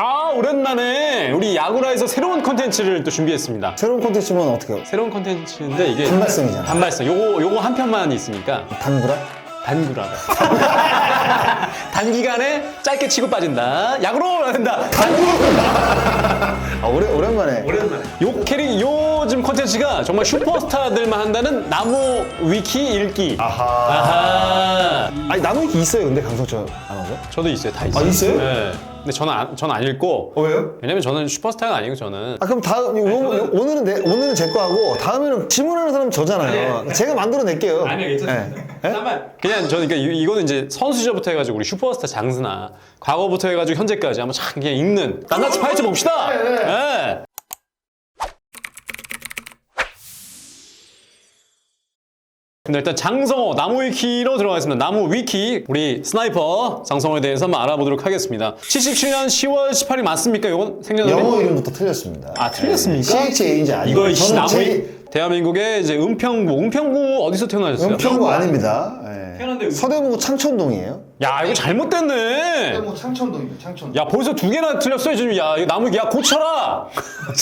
아 오랜만에 우리 야구라에서 새로운 컨텐츠를 또 준비했습니다. 새로운 콘텐츠면 어떻게 해요? 새로운 컨텐츠인데 이게 단발성이잖아. 단발성. 요거 요거 한 편만 있으니까 단구라? 단구라. 단기간에 짧게 치고 빠진다. 야구로 된다. 아, 오래, 오랜만에. 요 캐릭 요즘 컨텐츠가 정말 슈퍼스타들만 한다는 나무 위키 읽기. 아하. 아하. 아니, 나무 위키 있어요, 근데 강석철 아나운서? 저도 있어요. 다 있어요. 아, 있어요? 네. 근데 저는 안, 저는 안 읽고. 어, 왜요? 왜냐면 저는 슈퍼스타가 아니고 저는 아, 그럼 다음, 요, 요, 오늘은 내, 오늘은 제 거 하고, 다음에는 질문하는 사람 저잖아요. 제가 만들어 낼게요. 아니요, 괜찮습니다. 그냥 저는 그러니까 이- 이거는 이제 선수 시절부터 해가지고 우리 슈퍼스타 장스나 과거부터 해가지고 현재까지 한번 참 그냥 읽는 낱낱이 파헤쳐 봅시다. 네. 근데 일단 장성호 나무 위키로 들어가겠습니다. 나무 위키 우리 스나이퍼 장성호에 대해서 한번 알아보도록 하겠습니다. 77년 10월 18일 맞습니까? 이건 생년월일? 영어 이름부터 틀렸습니다. 아, 틀렸습니까? CHA인지 아니고. 이거 씨, 저는 나무 제위 대한민국의 이제 은평구 은평구 어디서 태어나셨어요? 은평구 아닙니다. 예. 태어났는데 서대문구 창천동이에요. 야 이거 잘못됐네. 뭐 창천동입니다, 창천동. 야 벌써 두 개나 틀렸어요 지금 야 이거 나무 야 고쳐라.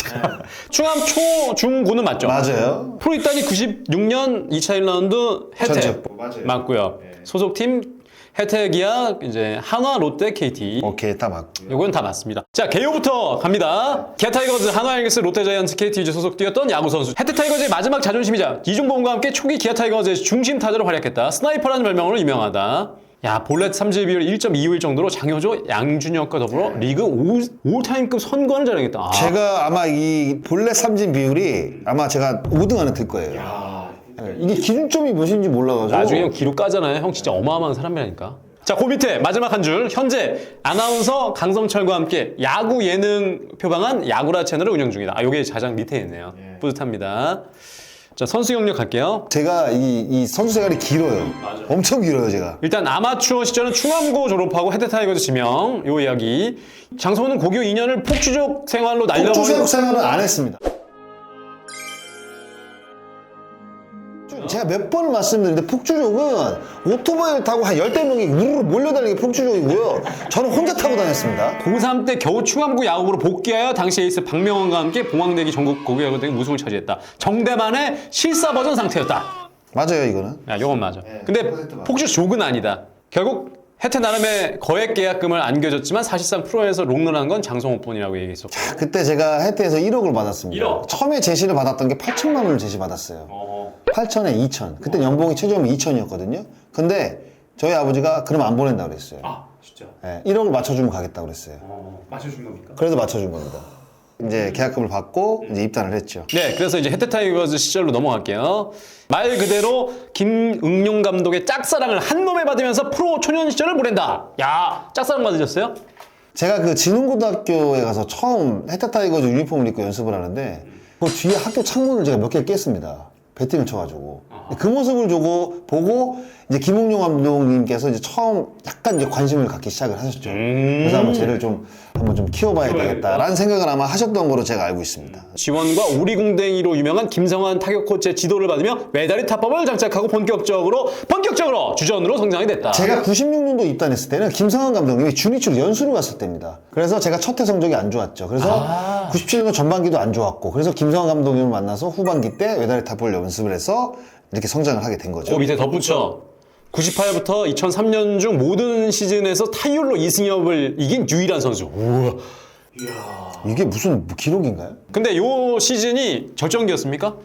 충암 초 중고는 맞죠? 맞아요. 프로 입단이 96년 2차 1라운드 혜택 맞아요. 맞고요. 소속팀 혜택이야 이제 한화 롯데 KT. 오케이, 딱 맞고. 요건 다 맞습니다. 자, 개요부터 갑니다. 기아 타이거즈, 한화 이글스, 롯데 자이언츠, KT 위즈 소속 뛰었던 야구 선수. 혜태 타이거즈의 마지막 자존심이자 이종범과 함께 초기 기아 타이거즈의 중심 타자로 활약했다. 스나이퍼라는 별명으로 유명하다. 야, 볼넷 삼질 비율 1.25일 정도로 장효조, 양준혁과 더불어 리그 올, 올타임급 선거를 자랑했다. 아, 제가 아마 이 본래 삼진 비율이 아마 제가 5등 안에 들 거예요. 예, 이게 기준점이 무엇인지 몰라가지고. 나중에 형 기록 까잖아요. 형 진짜 어마어마한 사람이라니까. 자, 그 밑에 마지막 한 줄. 현재 아나운서 강성철과 함께 야구 예능 표방한 야구라 채널을 운영 중이다. 아, 요게 가장 밑에 있네요. 뿌듯합니다. 자, 선수 경력 갈게요. 제가 이, 이 선수 생활이 길어요. 엄청 길어요, 제가. 일단 아마추어 시절은 충암고 졸업하고 헤드타이거즈 지명. 요 이야기. 장성호는 고교 2년을 폭주족 생활로 날려버린 폭주사육 생활은 안 했습니다. 제가 몇 번을 말씀드렸는데 폭주족은 오토바이를 타고 한 열대 명이 우르르 몰려다니는 게 폭주족이고요. 저는 혼자 타고 다녔습니다. 고3 때 겨우 충암고 야구부로 복귀하여 당시 에이스 박명원과 함께 봉황대기 전국 고교야구대회 우승을 차지했다. 정대만의 실사 버전 상태였다. 맞아요, 이거는. 야, 이건 맞아. 근데 100% 맞아. 폭주족은 아니다. 결국 혜태 나름의 거액 계약금을 안겨줬지만 사실상 프로에서 롱런한 건 장성호뿐이라고 얘기했었고. 그때 제가 해태에서 1억을 받았습니다. 1억? 처음에 제시를 받았던 게 8천만 원을 제시 받았어요. 8천에 2천. 그때 연봉이 최저임이 2천이었거든요. 근데 저희 아버지가 그러면 안 보낸다고 그랬어요. 아, 진짜. 예, 1억을 맞춰주면 가겠다고 그랬어요. 어, 맞춰준 겁니까? 그래서 맞춰준 겁니다. 이제 계약금을 받고 이제 입단을 했죠. 네, 그래서 이제 혜태 타이거즈 시절로 넘어갈게요. 말 그대로 김응용 감독의 짝사랑을 한 몸에 받으면서 프로 초년 시절을 보낸다. 야, 짝사랑 받으셨어요? 제가 그 진흥고등학교에 가서 처음 해타 타이거즈 유니폼을 입고 연습을 하는데 그 뒤에 학교 창문을 제가 몇 개 깼습니다. 배팅을 쳐가지고 그 모습을 보고 보고 이제 김웅용 감독님께서 이제 처음 약간 이제 관심을 갖기 시작을 하셨죠. 그래서 한번 쟤를 좀 한번 좀 키워봐야 되겠다라는 생각을 아마 하셨던 거로 제가 알고 있습니다. 지원과 오리궁뎅이로 유명한 김성환 타격 코치의 지도를 받으며 메다리 타법을 장착하고 본격적으로 본격적으로 주전으로 성장이 됐다. 제가 96년도 입단했을 때는 김성환 감독님이 주니치로 연수를 갔을 때입니다. 그래서 제가 첫 해 성적이 안 좋았죠. 그래서 97년 전반기도 안 좋았고, 그래서 김성환 감독님을 만나서 후반기 때 외다리 타볼 연습을 해서 이렇게 성장을 하게 된 거죠. 그 밑에 덧붙여 98부터 2003년 중 모든 시즌에서 타율로 이승엽을 이긴 유일한 선수. 우와. 이게 무슨 기록인가요? 근데 요 시즌이 절정기였습니까?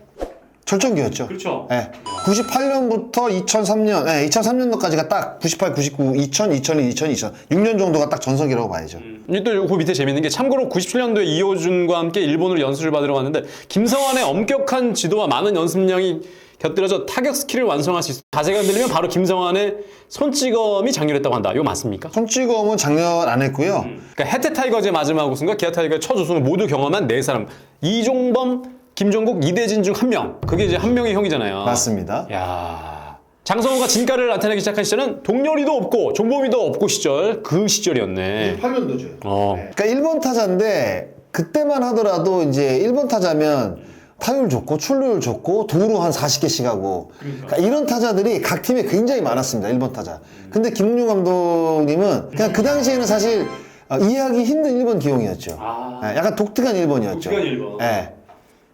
절정기였죠. 그렇죠. 네. 98년부터 2003년, 네, 2003년도까지가 딱 98, 99, 2000, 2001, 2000, 2000, 6년 정도가 딱 전성기라고 봐야죠. 또그 밑에 재밌는 게 참고로 97년도에 이호준과 함께 일본으로 연수를 받으러 갔는데 김성환의 엄격한 지도와 많은 연습량이 곁들여져 타격 스킬을 완성할 수 있어. 자세가 흔들리면 바로 김성환의 손찌검이 장렬했다고 한다. 이거 맞습니까? 손찌검은 작년 안 했고요. 그러니까 해태 타이거즈의 마지막 우승과 기아 타이거의 첫 우승을 모두 경험한 네 사람. 이종범, 김종국, 이대진 중 한 명. 그게 이제 한 명의 형이잖아요. 맞습니다. 야 장성호가 진가를 나타내기 시작한 시절은 동료리도 없고 종범이도 없고 시절 그 시절이었네. 8년도죠. 어. 그러니까 1번 타자인데 그때만 하더라도 이제 1번 타자면 타율 좋고 출루율 좋고 도루 한 40개씩 하고 그러니까 이런 타자들이 각 팀에 굉장히 많았습니다. 1번 타자. 근데 김웅용 감독님은 그냥 그 당시에는 사실 아, 이해하기 힘든 1번 기용이었죠. 아. 예, 약간 독특한 1번이었죠. 독특한 일본. 예.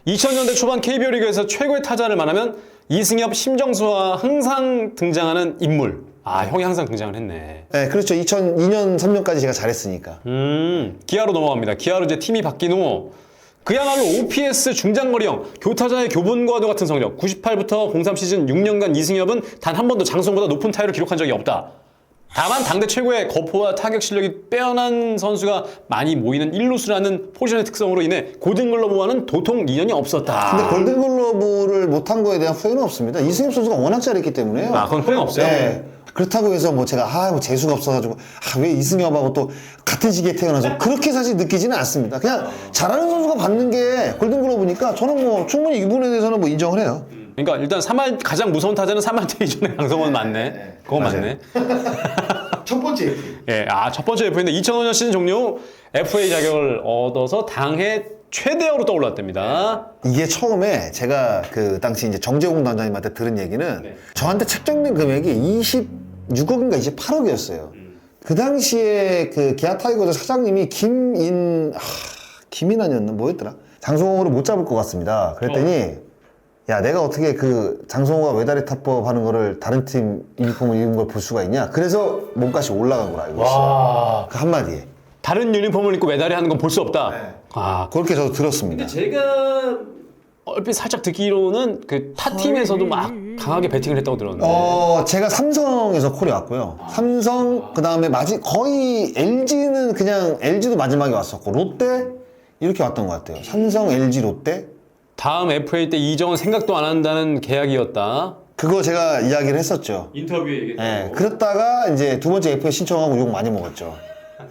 2000년대 초반 KBO 리그에서 최고의 타자를 말하면 이승엽, 심정수와 항상 등장하는 인물. 아, 형이 항상 등장을 했네. 예, 그렇죠. 2002년, 3년까지 제가 잘했으니까. 음, 기아로 넘어갑니다. 기아로 이제 팀이 바뀐 후 그야말로 OPS 중장거리형 교타자의 교본과도 같은 성적 98부터 03 시즌 6년간 이승엽은 단 한 번도 장성보다 높은 타율을 기록한 적이 없다. 다만 당대 최고의 거포와 타격 실력이 빼어난 선수가 많이 모이는 1루수라는 포지션의 특성으로 인해 고등글러브와는 도통 인연이 없었다. 근데 골든글러브를 못한 거에 대한 후회는 없습니다. 이승엽 선수가 워낙 잘했기 때문에요. 아, 그건 후회는 없어요. 네. 그렇다고 해서 뭐 제가 아, 뭐 재수가 없어가지고 아, 왜 이승엽하고 또 같은 시기에 태어나서 그렇게 사실 느끼지는 않습니다. 그냥 잘하는 선수가 받는 게 골든글러브니까 저는 뭐 충분히 이 부분에 대해서는 뭐 인정을 해요. 그러니까 일단 3할 가장 무서운 타자는 3할 때 이전에 강성원 맞네. 그거 맞아요. 맞네. 첫 번째 F. 예, 아, 첫 번째 FA인데 2005년 시즌 종료 후 FA 자격을 얻어서 당해 최대어로 떠올랐답니다. 이게 처음에 제가 그 당시 이제 정재공 단장님한테 들은 얘기는 네. 저한테 책정된 금액이 26억인가 28억이었어요. 그 당시에 그 기아 타이거즈 사장님이 김인 하, 김인환이었나 뭐였더라? 장성호를 못 잡을 것 같습니다. 그랬더니 야 내가 어떻게 그 장성호가 외다리 탑법 하는 거를 다른 팀 유니폼을 입은 걸 볼 수가 있냐? 그래서 몸값이 올라간 걸 알고 있어요. 와. 그 한마디에 다른 유니폼을 입고 메달이 하는 건 볼 수 없다. 네. 아, 그렇게 저도 들었습니다. 제가 얼핏 살짝 듣기로는 그 타 팀에서도 막 강하게 배팅을 했다고 들었는데. 어, 제가 삼성에서 콜이 왔고요. 삼성, 그 다음에 마지, 거의 LG는 그냥, LG도 마지막에 왔었고, 롯데, 이렇게 왔던 것 같아요. 삼성, LG, 롯데. 다음 FA 때 이정은 생각도 안 한다는 계약이었다. 그거 제가 이야기를 했었죠. 인터뷰에 얘기했던 예, 그랬다가 이제 두 번째 FA 신청하고 욕 많이 먹었죠.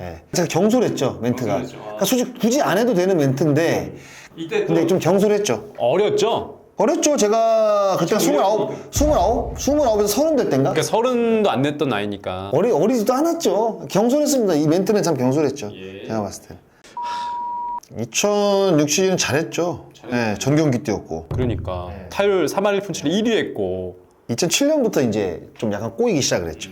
예. 제가 경솔했죠, 멘트가. 경솔했죠. 아. 그러니까 솔직히 굳이 안 해도 되는 멘트인데, 이때 근데 좀 경솔했죠. 어렸죠? 어렸죠, 제가 그때가 29, 29, 29에서 30될 땐가? 그러니까 서른도 안 냈던 나이니까. 어리, 어리지도 않았죠. 경솔했습니다. 이 멘트는 참 경솔했죠. 예. 제가 봤을 때. 2006 시즌은 잘했죠. 예, 전 경기 뛰었고. 그러니까 네. 타율 3할 1푼 7리 1위 했고 2007년부터 이제 좀 약간 꼬이기 시작을 했죠.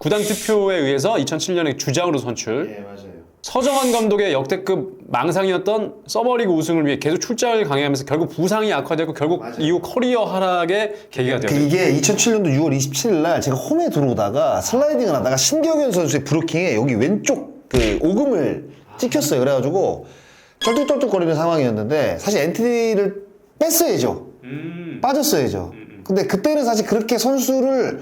구단 투표에 의해서 2007년에 주장으로 선출. 네, 맞아요. 서정환 감독의 역대급 망상이었던 서버리그 우승을 위해 계속 출장을 강행하면서 결국 부상이 악화되고 결국 이후 커리어 하락의 계기가 그 되었죠. 이게 2007년도 6월 27일 날 제가 홈에 들어오다가 슬라이딩을 하다가 신경현 선수의 브로킹에 여기 왼쪽 그 오금을 찍혔어요. 그래가지고 쩔뚝쩔뚝거리는 상황이었는데 사실 엔트리를 뺐어야죠. 음. 빠졌어야죠. 근데 그때는 사실 그렇게 선수를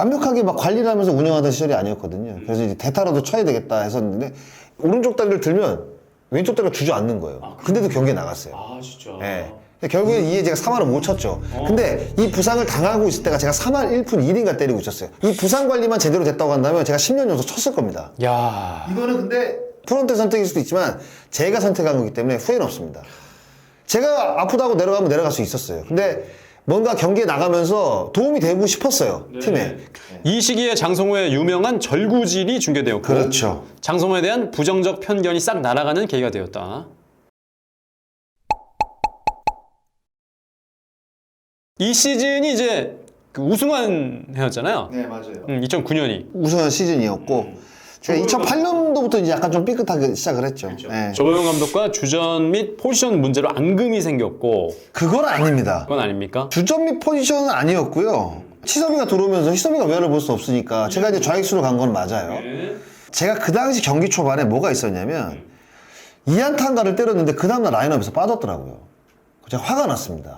완벽하게 막 관리를 하면서 운영하던 시절이 아니었거든요. 그래서 이제 대타라도 쳐야 되겠다 했었는데 오른쪽 다리를 들면 왼쪽 다리가 주저앉는 거예요. 근데도 경기에 나갔어요. 아 진짜. 예. 결국엔 이에 제가 3할을 못 쳤죠. 근데 이 부상을 당하고 있을 때가 제가 3할 1푼 1인가 때리고 있었어요. 이 부상 관리만 제대로 됐다고 한다면 제가 10년 연속 쳤을 겁니다. 야. 이거는 근데 프론트 선택일 수도 있지만 제가 선택한 거기 때문에 후회는 없습니다. 제가 아프다고 내려가면 내려갈 수 있었어요. 근데 뭔가 경기에 나가면서 도움이 되고 싶었어요. 팀에. 이 시기에 장성호의 유명한 절구질이 중계되었고 그렇죠. 장성호에 대한 부정적 편견이 싹 날아가는 계기가 되었다. 이 시즌이 이제 그 우승한 해였잖아요. 네, 맞아요. 음, 2009년이. 우승한 시즌이었고 제가 2008년도부터 이제 약간 좀 삐끗하게 시작을 했죠. 예. 조보영 감독과 주전 및 포지션 문제로 앙금이 생겼고 그건 아닙니다. 그건 아닙니까? 주전 및 포지션은 아니었고요. 치섭이가 들어오면서 희섭이가 외야를 볼 수 없으니까 제가 이제 좌익수로 간 건 맞아요. 제가 그 당시 경기 초반에 뭐가 있었냐면 이안탄가를 때렸는데 그 다음날 라인업에서 빠졌더라고요. 제가 화가 났습니다.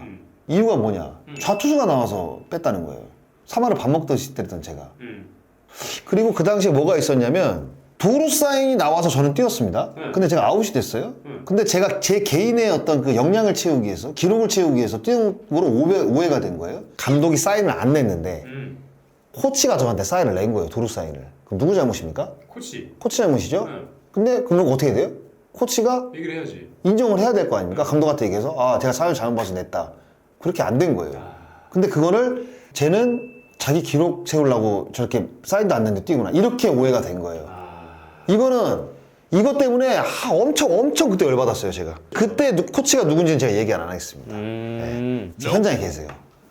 이유가 뭐냐? 좌투수가 나와서 뺐다는 거예요. 3할을 밥 먹듯이 때렸던 제가. 그리고 그 당시에 뭐가 있었냐면 도루 사인이 나와서 저는 뛰었습니다. 근데 제가 아웃이 됐어요. 근데 제가 제 개인의 어떤 그 역량을 채우기 위해서 기록을 채우기 위해서 뛰는 거로 오해, 오해가 된 거예요. 감독이 사인을 안 냈는데 코치가 저한테 사인을 낸 거예요. 도루 사인을. 그럼 누구 잘못입니까? 코치 코치 잘못이죠. 근데 그럼 어떻게 돼요? 코치가 얘기를 해야지. 인정을 해야 될 거 아닙니까? 감독한테 얘기해서 아 제가 사연 잘못 봐서 냈다. 그렇게 안 된 거예요. 근데 그거를 쟤는 자기 기록 세우려고 저렇게 사인도 안 냈는데 뛰구나. 이렇게 오해가 된 거예요. 이거는 이것 때문에 아, 엄청 엄청 그때 열받았어요 제가. 그때 누- 코치가 누군지는 제가 얘기 안 하겠습니다. 음. 현장에 계세요.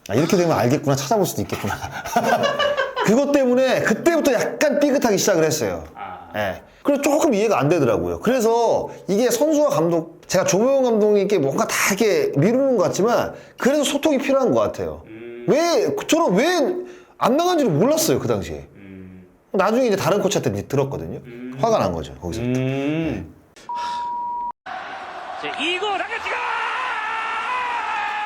아, 이렇게 되면 알겠구나 찾아볼 수도 있겠구나. 그것 때문에 그때부터 약간 삐끗하기 시작을 했어요. 아. 예. 그래서 조금 이해가 안 되더라고요. 그래서 이게 선수와 감독, 제가 조보영 감독님께 뭔가 다 이렇게 미루는 것 같지만 그래도 소통이 필요한 것 같아요. 왜, 저는 왜 안 나간 지를 몰랐어요, 그 당시에. 나중에 이제 다른 코치한테 이제 들었거든요. 화가 난 거죠, 거기서. 음. 자, 이거 라가지가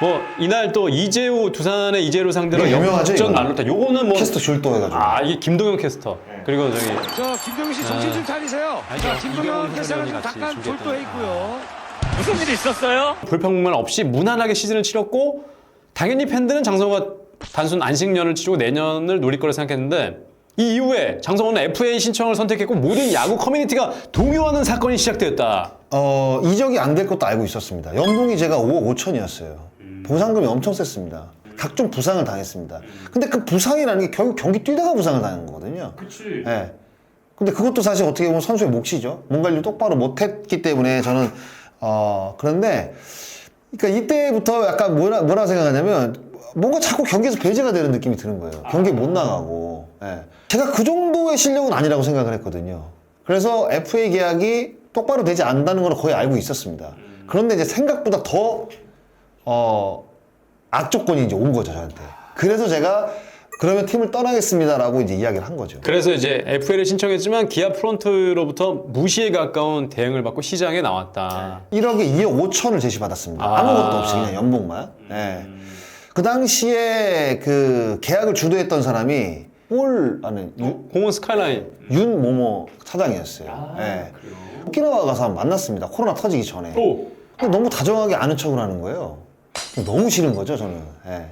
뭐 이날 또 이재우 두산의 이재우 상대로 네, 유명하죠, 역전 이거. 말로타. 요거는 뭐 캐스터 줄도 해가지고. 아 이게 김동현 캐스터. 그리고 저기 저 김동희 씨 정신 좀 차리세요. 아니, 자, 저 김동현 이경훈 같이 잠깐 준비했던 졸도해 있고요. 무슨 일이 있었어요? 불평불만 없이 무난하게 시즌을 치렀고 당연히 팬들은 장성호가 단순 안식년을 치르고 내년을 노릴 거라 생각했는데 이 이후에 장성호는 FA 신청을 선택했고 모든 야구 커뮤니티가 동요하는 사건이 시작되었다. 어, 이적이 안 될 것도 알고 있었습니다. 연봉이 제가 5억 5천이었어요. 보상금이 엄청 셌습니다. 각종 부상을 당했습니다. 근데 그 부상이라는 게 결국 경기 뛰다가 부상을 당한 거거든요. 그렇지. 예. 근데 그것도 사실 어떻게 보면 선수의 몫이죠. 뭔 관리를 똑바로 못했기 때문에 저는, 어, 그런데, 그러니까 이때부터 약간 뭐라, 뭐라 생각하냐면, 뭔가 자꾸 경기에서 배제가 되는 느낌이 드는 거예요. 경기 못 나가고. 예. 제가 그 정도의 실력은 아니라고 생각을 했거든요. 그래서 FA 계약이 똑바로 되지 않는다는 걸 거의 알고 있었습니다. 그런데 이제 생각보다 더, 어, 악조건이 이제 온 거죠, 저한테. 그래서 제가 그러면 팀을 떠나겠습니다라고 이제 이야기를 한 거죠. 그래서 이제 FA를 신청했지만 기아 프론트로부터 무시에 가까운 대응을 받고 시장에 나왔다. 1억에 2억 5천을 제시받았습니다. 아. 아무것도 없이 그냥 연봉만. 예. 그 당시에 그 계약을 주도했던 사람이 볼 아는 유- 공원 스카이라인. 윤모모 사장이었어요. 예. 오키나와 가서 한번 만났습니다. 코로나 터지기 전에. 오. 근데 너무 다정하게 아는 척을 하는 거예요. 너무 싫은 거죠, 저는. 예.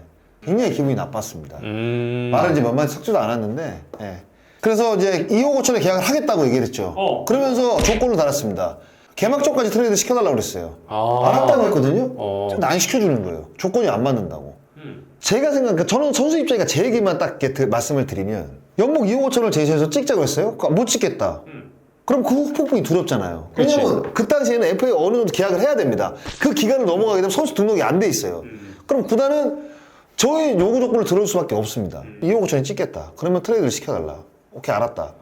굉장히 기분이 나빴습니다. 음. 말을 이제 몇 마디 섞지도 않았는데, 예. 그래서 이제 2억 5천에 계약을 하겠다고 얘기를 했죠. 어. 그러면서 조건을 달았습니다. 개막 전까지 트레이드 시켜달라고 그랬어요. 아. 알았다고 했거든요. 어. 근데 안 시켜주는 거예요. 조건이 안 맞는다고. 제가 생각, 그러니까 저는 선수 입장이니까 제 얘기만 딱 이렇게 드- 말씀을 드리면 연봉 2억 5천을 제시해서 찍자고 했어요. 그러니까 못 찍겠다. 그럼 그 후폭풍이 두렵잖아요. 그치. 왜냐면 그 당시에는 FA 어느 정도 계약을 해야 됩니다. 그 기간을 넘어가게 되면 선수 등록이 안 돼 있어요. 그럼 구단은 저희 요구 조건을 들을 수밖에 없습니다. 2억 5천에 찍겠다. 그러면 트레이드를 시켜달라. 오케이 알았다.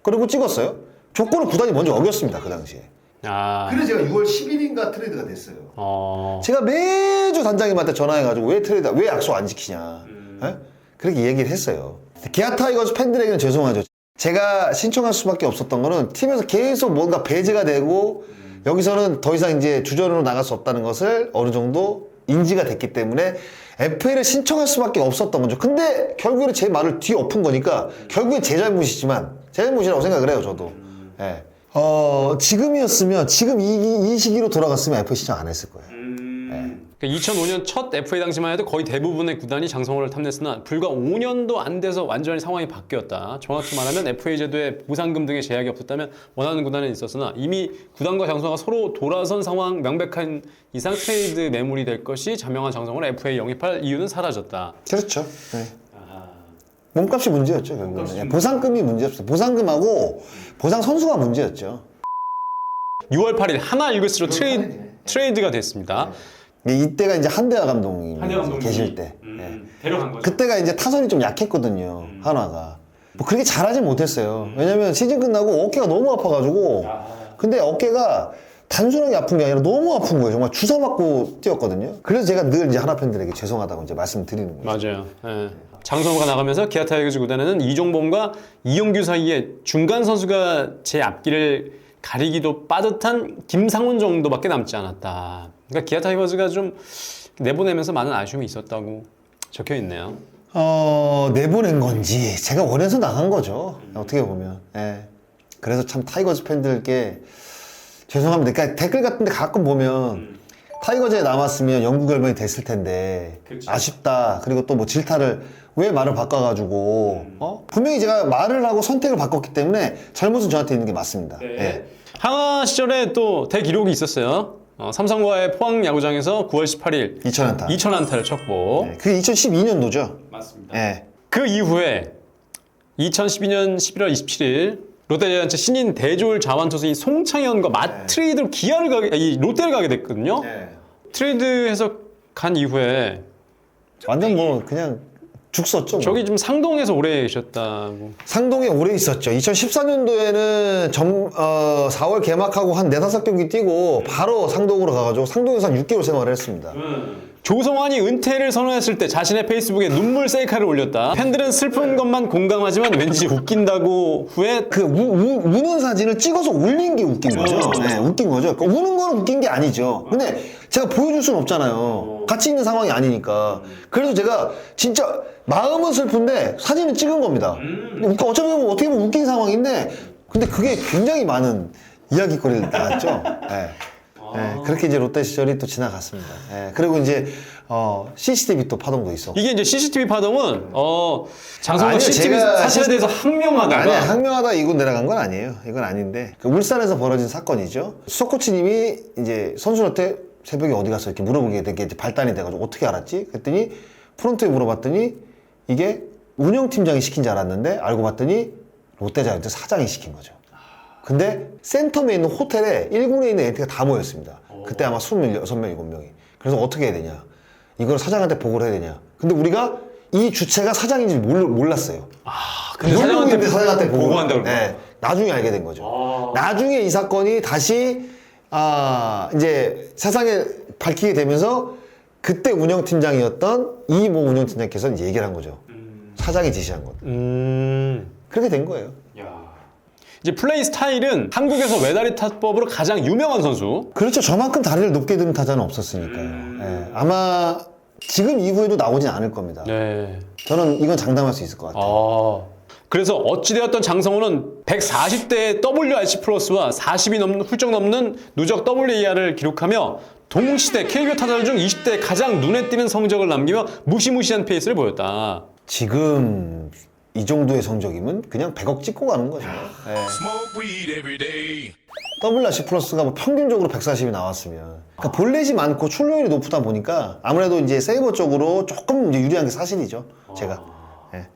그리고 찍었어요. 조건을 구단이 먼저 어겼습니다. 그 당시에. 아. 그래서 제가 6월 10일인가 트레이드가 됐어요. 어. 제가 매주 단장님한테 전화해가지고 왜 트레이드, 왜 약속 안 지키냐. 예? 그렇게 얘기를 했어요. 기아 타이거즈 팬들에게는 죄송하죠. 제가 신청할 수밖에 없었던 거는 팀에서 계속 뭔가 배제가 되고 여기서는 더 이상 이제 주전으로 나갈 수 없다는 것을 어느 정도 인지가 됐기 때문에 FA를 신청할 수밖에 없었던 거죠. 근데 결국에는 제 말을 뒤엎은 거니까 결국엔 제 잘못이지만 제 잘못이라고 생각을 해요, 저도. 예. 어, 지금이었으면 지금 이, 이 시기로 돌아갔으면 FA 신청 안 했을 거예요. 2005년 첫 FA 당시만 해도 거의 대부분의 구단이 장성호를 탐냈으나 불과 5년도 안 돼서 완전히 상황이 바뀌었다. 정확히 말하면 FA 제도에 보상금 등의 제약이 없었다면 원하는 구단은 있었으나 이미 구단과 장성호가 서로 돌아선 상황 명백한 이상 트레이드 매물이 될 것이 자명한 장성호를 FA 영입할 이유는 사라졌다. 그렇죠. 네. 몸값이 문제였죠, 결국은. 예, 보상금이 문제였어요. 보상금하고 보상 선수가 문제였죠. 6월 8일 하나 일그스로 트레이드, 트레이드가 됐습니다. 예, 이때가 이제 한대화 감독님이. 계실 때. 예. 음, 데려간 거죠. 그때가 이제 타선이 좀 약했거든요, 한화가. 뭐 그렇게 잘하진 못했어요. 왜냐면 시즌 끝나고 어깨가 너무 아파가지고. 근데 어깨가 단순하게 아픈 게 아니라 너무 아픈 거예요. 정말 주사 맞고 뛰었거든요. 그래서 제가 늘 이제 한화 팬들에게 죄송하다고 이제 말씀드리는 거예요. 맞아요. 예. 장성호가 나가면서 기아 타이거즈 구단에는 이종범과 이용규 사이에 중간 선수가 제 앞길을 가리기도 빠듯한 김상훈 정도밖에 남지 않았다. 그러니까 기아 타이거즈가 좀 내보내면서 많은 아쉬움이 있었다고 적혀 있네요. 어, 내보낸 건지 제가 원해서 나간 거죠. 어떻게 보면. 예. 그래서 참 타이거즈 팬들께 죄송합니다. 그러니까 댓글 같은데 가끔 보면 타이거즈에 남았으면 영구 결명이 됐을 텐데 그치. 아쉽다. 그리고 또 뭐 질타를 왜 말을 바꿔가지고 어? 분명히 제가 말을 하고 선택을 바꿨기 때문에 잘못은 저한테 있는 게 맞습니다. 예. 하나 시절에 또 대기록이 있었어요. 어, 삼성과의 포항 야구장에서 9월 18일 2000안타. 2천 안타를 쳤고 예. 그게 2012년도죠. 맞습니다. 예. 그 이후에 2012년 11월 27일 롯데자이언츠 신인 대졸 자완 투수인 송창현과 마트레이드로 기아를 가게 이 롯데를 가게 됐거든요. 예. 트레이드해서 간 이후에 완전 뭐 그냥 죽었죠. 뭐. 저기 좀 상동에서 오래 계셨다고. 상동에 오래 있었죠. 2014년도에는 점, 어, 4월 개막하고 한 4, 5경기 뛰고 바로 상동으로 가가지고 상동에서 한 6개월 생활을 했습니다. 조성환이 은퇴를 선언했을 때 자신의 페이스북에 눈물 셀카를 올렸다. 팬들은 슬픈 것만 공감하지만 왠지 웃긴다고 후에 그 우, 우, 우는 사진을 찍어서 올린 게 웃긴 거죠. 네, 웃긴 거죠. 그러니까 우는 거는 웃긴 게 아니죠. 근데 제가 보여줄 수는 없잖아요. 같이 있는 상황이 아니니까. 그래서 제가 진짜 마음은 슬픈데 사진을 찍은 겁니다. 그러니까 어차피 보면 어떻게 보면 웃긴 상황인데 근데 그게 굉장히 많은 이야기거리를 나갔죠. 네. 네, 그렇게 이제 롯데 시절이 또 지나갔습니다. 네, 그리고 이제 어, CCTV 또 파동도 있었고. 이게 이제 CCTV 파동은 어 장성호 아니요, CCTV 제가 사실에 대해서 항명하다가 아니, 항명하다 이고 내려간 건 아니에요. 이건 아닌데. 그 울산에서 벌어진 사건이죠. 수석 코치님이 이제 선수한테 새벽에 어디 갔어? 이렇게 물어보게 되게 이제 발단이 돼가지고 어떻게 알았지? 그랬더니 프론트에 물어봤더니 이게 운영팀장이 시킨 줄 알았는데 알고 봤더니 롯데자이언트 사장이 시킨 거죠. 근데 센텀에 있는 호텔에 1군에 있는 엔트가 다 모였습니다. 그때 아마 26명, 7명이. 그래서 어떻게 해야 되냐. 이걸 사장한테 보고를 해야 되냐. 근데 우리가 이 주체가 사장인지 몰, 몰랐어요. 근데 사장한테, 사장한테 사장한테 보고 보고한다고. 네, 나중에 알게 된 거죠. 나중에 이 사건이 다시 아 이제 세상에 밝히게 되면서 그때 운영팀장이었던 이 모 운영팀장께서 이제 얘기를 한 거죠. 사장이 지시한 것. 음. 그렇게 된 거예요. 이제 플레이 스타일은 한국에서 외다리 타법으로 가장 유명한 선수. 그렇죠. 저만큼 다리를 높게 드는 타자는 없었으니까요. 예, 아마 지금 이후에도 나오진 않을 겁니다. 네. 저는 이건 장담할 수 있을 것 같아요. 아. 그래서 어찌되었던 장성호는 140대의 WRC 플러스와 40이 넘는 훌쩍 넘는 누적 WAR을 기록하며 동시대 KBO 타자들 중 20대 가장 눈에 띄는 성적을 남기며 무시무시한 페이스를 보였다. 지금 이 정도의 성적이면 그냥 100억 찍고 가는 거죠. 예. Smoke weed every day. WRC 플러스가 뭐 평균적으로 140이 나왔으면 그러니까 볼넷이 많고 출루율이 높다 보니까 아무래도 이제 세이버 쪽으로 조금 이제 유리한 게 사실이죠. 제가. 예.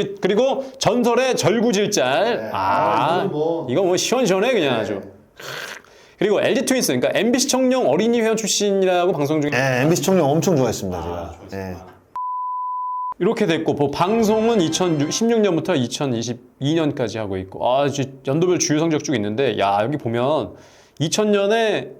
이- 그리고 전설의 절구질짤. 아, 아, 이건 뭐- 이거 뭐 시원시원해 그냥 아주. 그리고 LG 트윈스, 그러니까 MBC 청룡 어린이 회원 출신이라고 방송 중에 예, MBC 청룡 엄청 좋아했습니다, 제가. 예. 이렇게 됐고 뭐 방송은 2016년부터 2022년까지 하고 있고 아 이제 연도별 주요 성적 쭉 있는데 야 여기 보면 2000년에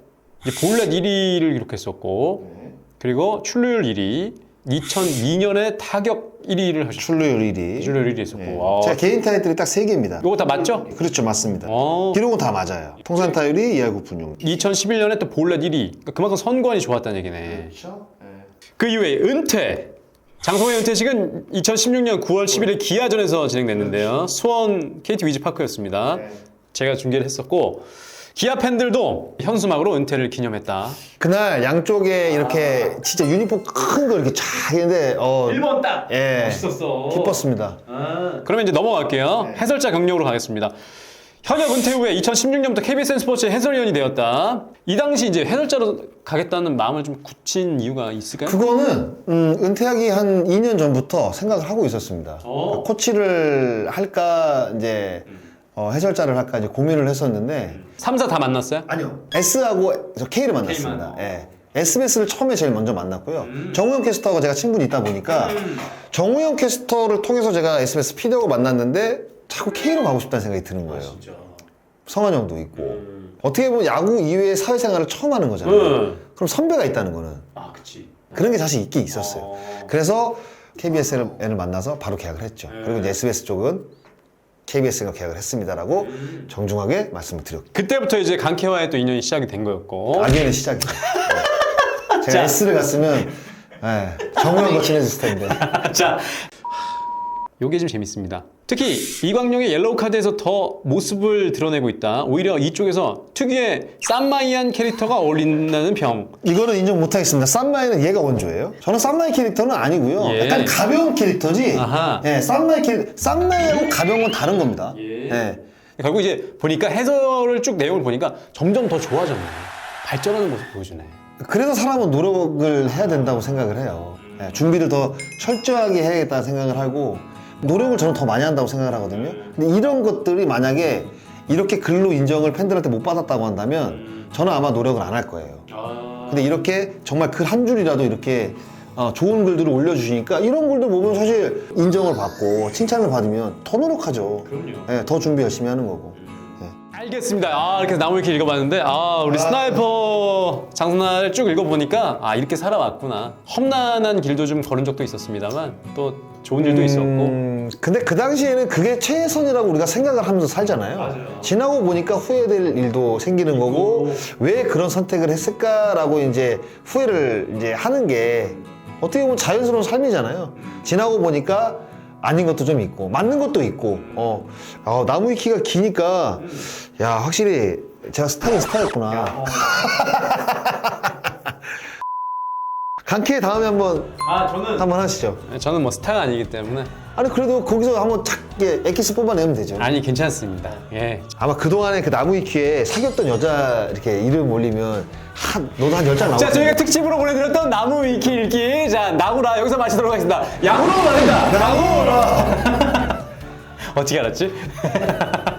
볼넷 1위를 기록했었고 그리고 출루율 1위 2002년에 타격 1위를 하셨고 출루율 1위. 출루율 1위 했었고 예. 와. 제가 개인 타이틀이 딱 3개입니다. 이거 다 맞죠? 그렇죠, 맞습니다. 어. 기록은 다 맞아요. 통산 타율이 2할 9분 6. 2011년에 또 볼넷 1위 그러니까 그만큼 선관이 좋았다는 얘기네 그렇죠. 그 이후에 은퇴. 장성호의 은퇴식은 2016년 9월 11일 기아전에서 진행됐는데요. 수원 KT 위즈파크였습니다. 제가 중계를 했었고 기아 팬들도 현수막으로 은퇴를 기념했다. 그날 양쪽에 이렇게 진짜 유니폼 큰 거 이렇게 쫙 했는데 어, 딱 예. 멋있었어. 기뻤습니다. 그러면 이제 넘어갈게요. 해설자 경력으로 가겠습니다. 현역 은퇴 후에 2016년부터 KBSN 스포츠의 해설위원이 되었다. 이 당시 이제 해설자로 가겠다는 마음을 좀 굳힌 이유가 있을까요? 그거는 음, 은퇴하기 한 2년 전부터 생각을 하고 있었습니다. 어. 그러니까 코치를 할까 이제 어, 해설자를 할까 이제 고민을 했었는데 3사 다 만났어요? 아니요. S하고 저 K를 만났습니다. K만. 예. SBS를 처음에 제일 먼저 만났고요. 정우영 캐스터가 제가 친분이 있다 보니까 정우영 캐스터를 통해서 제가 SBS 피디하고 만났는데 자꾸 K로 가고 싶다는 생각이 드는 거예요. 성환 형도 있고 어떻게 보면 야구 이외의 사회생활을 처음 하는 거잖아요. 음. 그럼 선배가 있다는 거는 아, 그치. 그런 게 사실 있긴 있었어요. 그래서 KBS를 만나서 바로 계약을 했죠. 그리고 이제 SBS 쪽은 KBS가 계약을 했습니다라고 정중하게 말씀을 드렸고 그때부터 이제 강케와의 또 인연이 시작이 된 거였고. 악연의 시작이죠. 네. 제가 자. S를 갔으면 네, 정우영 거 친해졌을 텐데. 자, 요게 좀 재밌습니다. 특히 이광용의 옐로우 카드에서 더 모습을 드러내고 있다. 오히려 이쪽에서 특유의 쌈마이한 캐릭터가 어울린다는 평. 이거는 인정 못하겠습니다. 쌈마이는 얘가 원조예요. 저는 쌈마이 캐릭터는 아니고요. 예. 약간 가벼운 캐릭터지. 아하. 예, 쌈마이 캐릭 쌈마이하고 가벼운 건 다른 겁니다. 예. 예. 결국 이제 보니까 해설을 쭉 내용을 보니까 점점 더 좋아졌네. 발전하는 모습 보여주네. 그래서 사람은 노력을 해야 된다고 생각을 해요. 예, 준비를 더 철저하게 해야겠다는 생각을 하고 노력을 저는 더 많이 한다고 생각을 하거든요. 근데 이런 것들이 만약에 이렇게 글로 인정을 팬들한테 못 받았다고 한다면 저는 아마 노력을 안 할 거예요. 근데 이렇게 정말 글 한 줄이라도 이렇게 어, 좋은 글들을 올려주시니까 이런 글들 보면 사실 인정을 받고 칭찬을 받으면 더 노력하죠. 그럼요. 예, 더 준비 열심히 하는 거고. 예. 알겠습니다. 아, 이렇게 나무 위키 읽어봤는데, 아, 우리 스나이퍼 장선아를 쭉 읽어보니까, 아, 이렇게 살아왔구나. 험난한 길도 좀 걸은 적도 있었습니다만, 또 좋은 일도 있었고. 음, 근데 그 당시에는 그게 최선이라고 우리가 생각을 하면서 살잖아요. 지나고 보니까 후회될 일도 생기는 거고 왜 그런 선택을 했을까라고 이제 후회를 이제 하는 게 어떻게 보면 자연스러운 삶이잖아요. 지나고 보니까 아닌 것도 좀 있고 맞는 것도 있고 어 아, 나무 위키가 기니까 야 확실히 제가 스타긴 스타였구나. 강캐 다음에 한번 아, 저는. 한번 하시죠. 저는 뭐 스타가 아니기 때문에. 아니 그래도 거기서 한번 착 예, 엑기스 뽑아내면 되죠. 아니, 괜찮습니다. 예. 아마 그 동안에 그 나무 위키에 사귀었던 여자 이렇게 이름 올리면 한 너도 한 열장 나올 자. 저희가 특집으로 보내드렸던 나무 위키 읽기. 자, 나구라 여기서 마치도록 하겠습니다. 야구로 말한다. 나구라. 어떻게 알았지?